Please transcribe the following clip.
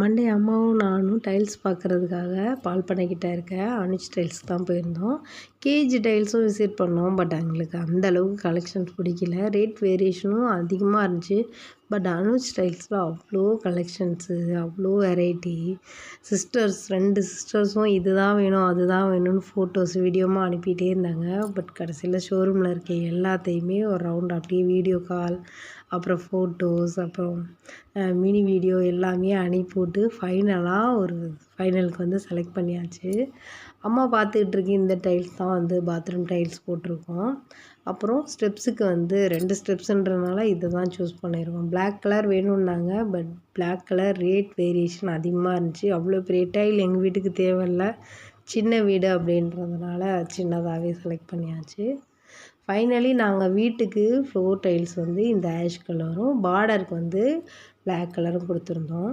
Monday அம்மாவும் நானும் tiles பார்க்குறதுக்காக பால் பண்ணைக்கிட்ட இருக்க அனுஷ் டைல்ஸ் தான் போயிருந்தோம். கேஜி டைல்ஸும் விசிட் பண்ணோம் பட் எங்களுக்கு அந்த அளவுக்கு கலெக்ஷன்ஸ் பிடிக்கல. ரேட் வேரியேஷனும் அதிகமாக இருந்துச்சு. பட் அனுஜ் டைல்ஸில் அவ்வளோ கலெக்ஷன்ஸு அவ்வளோ வெரைட்டி சிஸ்டர்ஸ் ரெண்டு சிஸ்டர்ஸும் இது தான் வேணும் அது தான் வேணும்னு ஃபோட்டோஸ் வீடியோமாக அனுப்பிகிட்டே இருந்தாங்க. பட் கடைசியில் ஷோரூமில் இருக்க எல்லாத்தையுமே ஒரு ரவுண்ட் அப்படியே வீடியோ கால் அப்புறம் ஃபோட்டோஸ் அப்புறம் மினி வீடியோ எல்லாமே அனுப்பிவிட்டு ஃபைனலாக ஒரு ஃபைனலுக்கு வந்து செலக்ட் பண்ணியாச்சு. அம்மா பார்த்துக்கிட்டு இருக்கு இந்த டைல்ஸ் தான் வந்து பாத்ரூம் டைல்ஸ் போட்டிருக்கோம். அப்புறம் ஸ்டெப்ஸுக்கு வந்து ரெண்டு ஸ்டெப்ஸுன்றனால இதை தான் சூஸ் பண்ணியிருக்கோம். Black colour வேணும்னாங்க but black colour rate variation அதிகமாக இருந்துச்சு. அவ்வளோ பெரிய டைல் எங்கள் வீட்டுக்கு தேவையில்ல. சின்ன வீடு அப்படின்றதுனால சின்னதாகவே செலக்ட் பண்ணியாச்சு. ஃபைனலி நாங்கள் வீட்டுக்கு ஃப்ளோர் டைல்ஸ் வந்து இந்த ஆஷ் கலரும் பார்டருக்கு வந்து பிளாக் கலரும் கொடுத்துருந்தோம்.